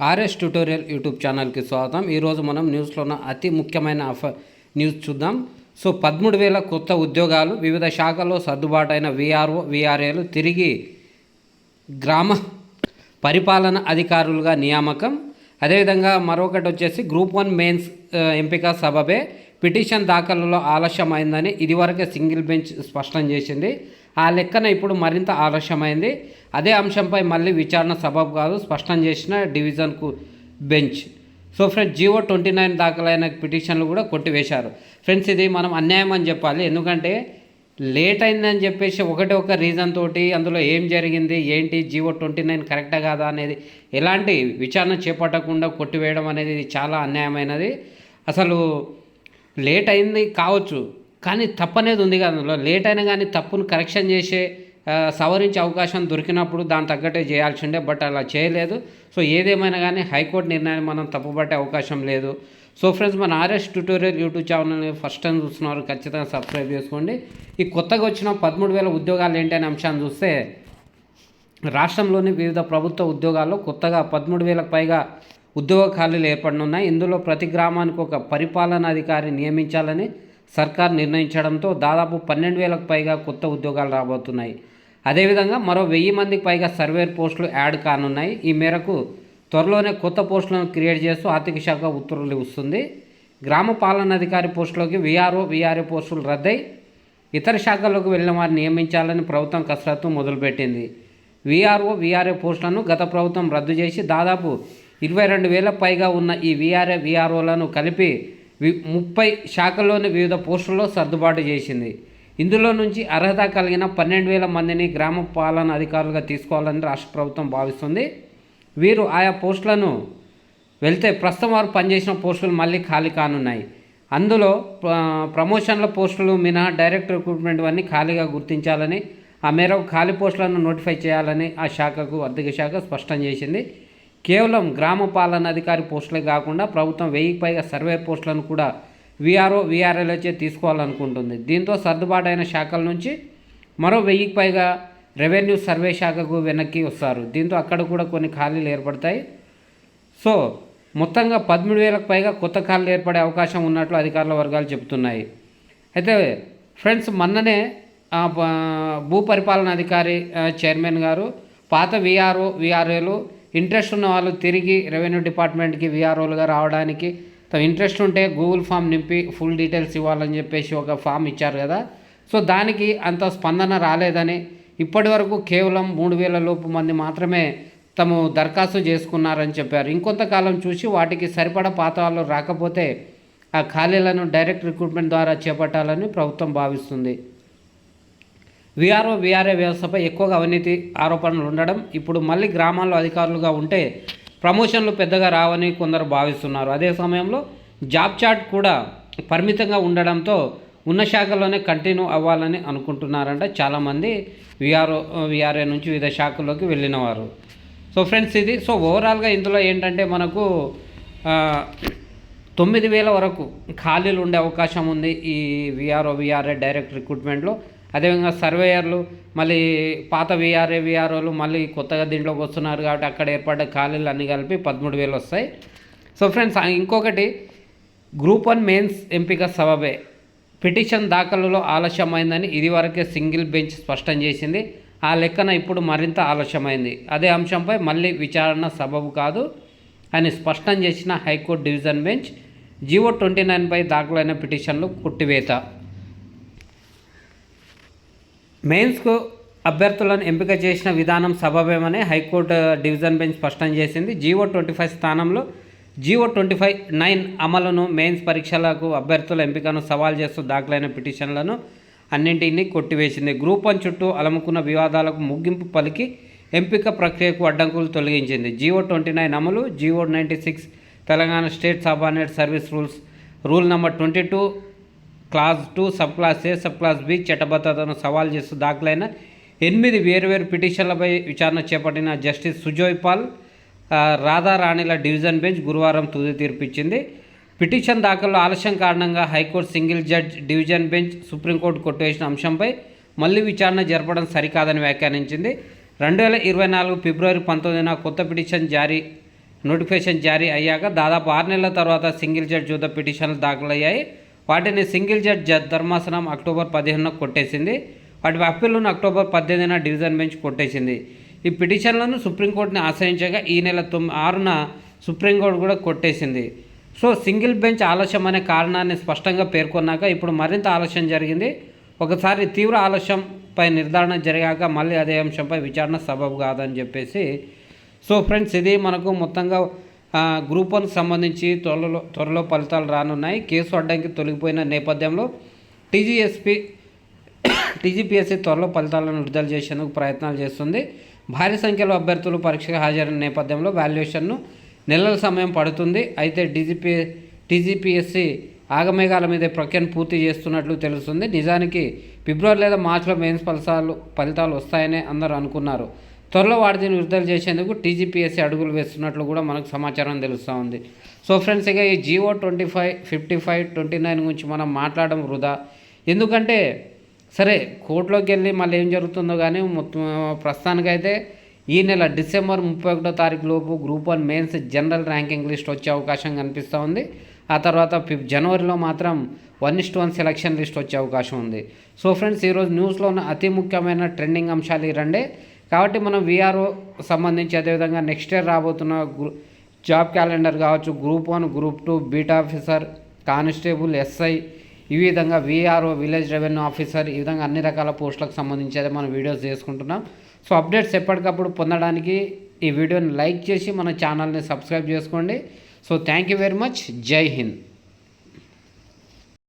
RS tutorial YouTube ఛానల్కి స్వాగతం. ఈరోజు మనం న్యూస్లో ఉన్న అతి ముఖ్యమైన అఫ న్యూస్ చూద్దాం. సో పదమూడు వేల కొత్త ఉద్యోగాలు వివిధ శాఖల్లో సర్దుబాటు అయిన విఆర్ఓ విఆర్ఏలు తిరిగి గ్రామ పరిపాలన అధికారులుగా నియామకం. అదేవిధంగా మరొకటి వచ్చేసి గ్రూప్ వన్ మెయిన్స్ ఎంపిక సబబే. పిటిషన్ దాఖలులో ఆలస్యమైందని ఇదివరకే సింగిల్ బెంచ్ స్పష్టం చేసింది. ఆ లెక్కన ఇప్పుడు మరింత ఆలస్యమైంది. అదే అంశంపై మళ్ళీ విచారణ సబబు కాదు స్పష్టం చేసిన డివిజన్కు bench. So friends GO twenty nine దాఖలైన పిటిషన్లు కూడా కొట్టివేశారు. ఫ్రెండ్స్ ఇది మనం అన్యాయం అని చెప్పాలి. ఎందుకంటే లేట్ అయిందని చెప్పేసి ఒకటి ఒక రీజన్ తోటి అందులో ఏం జరిగింది ఏంటి జియో ట్వంటీ నైన్ కరెక్టా కాదా అనేది ఎలాంటి విచారణ చేపట్టకుండా కొట్టివేయడం అనేది ఇది చాలా అన్యాయమైనది. అసలు లేట్ అయింది కావచ్చు. కానీ తప్పనేది ఉంది కదా. అందులో లేట్ అయినా కానీ తప్పును కరెక్షన్ చేసే సవరించే అవకాశం దొరికినప్పుడు దాని తగ్గట్టే చేయాల్సి ఉండే బట్ అలా చేయలేదు. సో ఏదేమైనా కానీ హైకోర్టు నిర్ణయాన్ని మనం తప్పుపట్టే అవకాశం లేదు. సో ఫ్రెండ్స్ మన ఆర్ఎస్ ట్యూటోరియల్ యూట్యూబ్ ఛానల్ని ఫస్ట్ టైం చూస్తున్నారు ఖచ్చితంగా సబ్స్క్రైబ్ చేసుకోండి. ఈ కొత్తగా వచ్చిన పదమూడు వేల ఉద్యోగాలు ఏంటి అనే అంశాన్ని చూస్తే రాష్ట్రంలోని వివిధ ప్రభుత్వ ఉద్యోగాల్లో కొత్తగా పదమూడు వేలకు పైగా ఉద్యోగ ఖాళీలు ఏర్పడనున్నాయి. ఇందులో ప్రతి గ్రామానికి ఒక పరిపాలనాధికారి నియమించాలని సర్కార్ నిర్ణయించడంతో దాదాపు పన్నెండు వేలకు పైగా కొత్త ఉద్యోగాలు రాబోతున్నాయి. అదేవిధంగా మరో వెయ్యి మందికి పైగా సర్వేర్ పోస్టులు యాడ్ కానున్నాయి. ఈ మేరకు త్వరలోనే కొత్త పోస్టులను క్రియేట్ చేస్తూ ఆర్థిక శాఖ ఉత్తర్వులు ఇస్తుంది. గ్రామ పాలనాధికారి పోస్టులోకి విఆర్ఓ విఆర్ఏ పోస్టులు రద్దయి ఇతర శాఖల్లోకి వెళ్ళిన వారిని నియమించాలని ప్రభుత్వం కసరత్తు మొదలుపెట్టింది. విఆర్ఓ విఆర్ఏ పోస్టులను గత ప్రభుత్వం రద్దు చేసి దాదాపు ఇరవై రెండు వేల పైగా ఉన్న ఈ విఆర్ఏ విఆర్ఓలను కలిపి ముప్పై శాఖల్లోని వివిధ పోస్టుల్లో సర్దుబాటు చేసింది. ఇందులో నుంచి అర్హత కలిగిన పన్నెండు వేల మందిని గ్రామ పాలన అధికారులుగా తీసుకోవాలని రాష్ట్ర ప్రభుత్వం భావిస్తుంది. వీరు ఆయా పోస్టులను వెళ్తే ప్రస్తుతం వారు పనిచేసిన పోస్టులు మళ్ళీ ఖాళీ కానున్నాయి. అందులో ప్రమోషన్ల పోస్టులు మినహా డైరెక్ట్ రిక్రూట్మెంట్ అన్నీ ఖాళీగా గుర్తించాలని ఆ మేరకు ఖాళీ పోస్టులను నోటిఫై చేయాలని ఆ శాఖకు ఆర్థిక శాఖ స్పష్టం చేసింది. కేవలం గ్రామ పాలన అధికారి పోస్టులే కాకుండా ప్రభుత్వం వెయ్యికి పైగా సర్వే పోస్టులను కూడా విఆర్ఓ వచ్చే తీసుకోవాలనుకుంటుంది. దీంతో సర్దుబాటు అయిన శాఖల నుంచి మరో వెయ్యికి పైగా రెవెన్యూ సర్వే శాఖకు వెనక్కి వస్తారు. దీంతో అక్కడ కూడా కొన్ని ఖాళీలు ఏర్పడతాయి. సో మొత్తంగా పదమూడు వేలకు పైగా కొత్త ఖాళీలు ఏర్పడే అవకాశం ఉన్నట్లు అధికారుల వర్గాలు చెబుతున్నాయి. అయితే ఫ్రెండ్స్ మొన్ననే భూ పరిపాలన అధికారి చైర్మన్ గారు పాత విఆర్ఓ విఆర్ఏలు ఇంట్రెస్ట్ ఉన్న వాళ్ళు తిరిగి రెవెన్యూ డిపార్ట్మెంట్కి విఆర్ఓలుగా రావడానికి తమ ఇంట్రెస్ట్ ఉంటే గూగుల్ ఫామ్ నింపి ఫుల్ డీటెయిల్స్ ఇవ్వాలని చెప్పేసి ఒక ఫామ్ ఇచ్చారు కదా. సో దానికి అంత స్పందన రాలేదని ఇప్పటి వరకు కేవలం మూడు వేల లోపు మంది మాత్రమే తము దరఖాస్తు చేసుకున్నారని చెప్పారు. ఇంకొంతకాలం చూసి వాటికి సరిపడా పాత వాళ్ళు రాకపోతే ఆ ఖాళీలను డైరెక్ట్ రిక్రూట్మెంట్ ద్వారా చేపట్టాలని ప్రభుత్వం భావిస్తుంది. వీఆర్ఓ వీఆర్ఏ వ్యవస్థపై ఎక్కువగా అవినీతి ఆరోపణలు ఉండడం ఇప్పుడు మళ్ళీ గ్రామాల్లో అధికారులుగా ఉంటే ప్రమోషన్లు పెద్దగా రావని కొందరు భావిస్తున్నారు. అదే సమయంలో జాబ్ చార్ట్ కూడా పరిమితంగా ఉండడంతో ఉన్న శాఖలోనే కంటిన్యూ అవ్వాలని అనుకుంటున్నారంట చాలామంది విఆర్ఓ విఆర్ఏ నుంచి వివిధ శాఖల్లోకి వెళ్ళిన వారు సో ఫ్రెండ్స్ ఇది. సో ఓవరాల్గా ఇందులో ఏంటంటే మనకు తొమ్మిది వేల వరకు ఖాళీలు ఉండే అవకాశం ఉంది ఈ విఆర్ఓ విఆర్ఏ డైరెక్ట్ రిక్రూట్మెంట్లో. అదేవిధంగా సర్వేయర్లు మళ్ళీ పాత విఆర్ఏ విఆర్ఓలు మళ్ళీ కొత్తగా దీంట్లోకి వస్తున్నారు కాబట్టి అక్కడ ఏర్పడ్డ ఖాళీలు అన్నీ కలిపి పదమూడు వేలు వస్తాయి. సో ఫ్రెండ్స్ ఇంకొకటి గ్రూప్ వన్ మెయిన్స్ ఎంపిక సబబే. పిటిషన్ దాఖలులో ఆలస్యమైందని ఇదివరకే సింగిల్ బెంచ్ స్పష్టం చేసింది. ఆ లెక్కన ఇప్పుడు మరింత ఆలస్యమైంది. అదే అంశంపై మళ్ళీ విచారణ సబబు కాదు అని స్పష్టం చేసిన high court division bench GO twenty నైన్పై దాఖలైన పిటిషన్లు కొట్టివేత. మెయిన్స్కు అభ్యర్థులను ఎంపిక చేసిన విధానం సబబేమని హైకోర్టు డివిజన్ బెంచ్ స్పష్టం చేసింది. జీవో ట్వంటీ ఫైవ్ స్థానంలో జీవో ట్వంటీ ఫైవ్ నైన్ అమలును మెయిన్స్ పరీక్షలకు అభ్యర్థుల ఎంపికను సవాల్ చేస్తూ దాఖలైన పిటిషన్లను అన్నింటినీ కొట్టివేసింది. గ్రూప్ వన్ చుట్టూ అలముకున్న వివాదాలకు ముగింపు పలికి ఎంపిక ప్రక్రియకు అడ్డంకులు తొలగించింది. జీవో ట్వంటీ నైన్ అమలు GO ninety six Telangana state subordinate service rules rule number twenty two class two sub class A sub class B చట్టబద్ధతను సవాల్ చేస్తూ దాఖలైన ఎనిమిది వేరువేరు పిటిషన్లపై విచారణ చేపట్టిన జస్టిస్ సుజోయ్ పాల్ రాధారాణిల డివిజన్ బెంచ్ గురువారం తుది తీర్పిచ్చింది. పిటిషన్ దాఖలు ఆలస్యం కారణంగా high court single judge division bench supreme court కొట్టివేసిన అంశంపై మళ్ళీ విచారణ జరపడం సరికాదని వ్యాఖ్యానించింది. రెండు వేల ఇరవై నాలుగు ఫిబ్రవరి పంతొమ్మిదిన కొత్త పిటిషన్ జారీ నోటిఫికేషన్ జారీ అయ్యాక దాదాపు ఆరు నెలల తర్వాత సింగిల్ జడ్జ్ యుద్ధ పిటిషన్లు దాఖలయ్యాయి. వాటిని సింగిల్ జడ్జ్ జ- ధర్మాసనం అక్టోబర్ పదిహేనున కొట్టేసింది. వాటి అప్పీళ్ళను అక్టోబర్ పద్దెనిమిదిన డివిజన్ బెంచ్ కొట్టేసింది. ఈ పిటిషన్లను సుప్రీంకోర్టుని ఆశ్రయించగా ఈ నెల తొమ్మిది ఆరున సుప్రీంకోర్టు కూడా కొట్టేసింది. సో సింగిల్ బెంచ్ ఆలస్యం అనే కారణాన్ని స్పష్టంగా పేర్కొన్నాక ఇప్పుడు మరింత ఆలస్యం జరిగింది. ఒకసారి తీవ్ర ఆలస్యంపై నిర్ధారణ జరిగాక మళ్ళీ అదే అంశంపై విచారణ సబబు కాదని చెప్పేసి. సో ఫ్రెండ్స్ ఇది మనకు మొత్తంగా గ్రూప్ వన్కి సంబంధించి త్వరలో త్వరలో ఫలితాలు రానున్నాయి. కేసు అడ్డంకి తొలగిపోయిన నేపథ్యంలో టీజీఎస్పీ టీజీపీఎస్సీ త్వరలో ఫలితాలను విడుదల చేసేందుకు ప్రయత్నాలు చేస్తుంది. భారీ సంఖ్యలో అభ్యర్థులు పరీక్షకు హాజరైన నేపథ్యంలో వాల్యుయేషన్ను నెలల సమయం పడుతుంది. అయితే డీజీపీ టీజీపీఎస్సీ ఆగమేఘాల మీద ప్రక్రియను పూర్తి చేస్తున్నట్లు తెలుస్తుంది. నిజానికి ఫిబ్రవరి లేదా మార్చిలో మెయిన్స్ ఫలితాలు ఫలితాలు వస్తాయని అందరూ అనుకున్నారు. త్వరలో వాటిని విడుదల చేసేందుకు టీజీపీఎస్సీ అడుగులు వేస్తున్నట్లు కూడా మనకు సమాచారం తెలుస్తూ ఉంది. సో ఫ్రెండ్స్ ఇక ఈ GO twenty five fifty five twenty nine గురించి మనం మాట్లాడడం వృధా. ఎందుకంటే సరే కోర్టులోకి వెళ్ళి మళ్ళీ ఏం జరుగుతుందో కానీ మొత్తం ప్రస్తుతానికైతే ఈ నెల డిసెంబర్ ముప్పై ఒకటో తారీఖు లోపు group one mains general ranking list వచ్చే అవకాశం కనిపిస్తూ ఉంది. ఆ తర్వాత ఫిఫ్ జనవరిలో మాత్రం one is to one selection list వచ్చే అవకాశం ఉంది. సో ఫ్రెండ్స్ ఈరోజు న్యూస్లో ఉన్న అతి ముఖ్యమైన ట్రెండింగ్ అంశాలు ఈ రెండే కాబట్టి మనం వీఆర్ఓ సంబంధించి అదేవిధంగా నెక్స్ట్ ఇయర్ రాబోతున్న గ్రూ జాబ్ క్యాలెండర్ కావచ్చు group one group two beat officer constable SI ఈ విధంగా వీఆర్ఓ విలేజ్ రెవెన్యూ ఆఫీసర్ ఈ విధంగా అన్ని రకాల పోస్టులకు సంబంధించి అయితే మనం వీడియోస్ చేసుకుంటున్నాం. సో అప్డేట్స్ ఎప్పటికప్పుడు పొందడానికి ఈ వీడియోని లైక్ చేసి మన ఛానల్ని సబ్స్క్రైబ్ చేసుకోండి. So thank you very much జై హింద్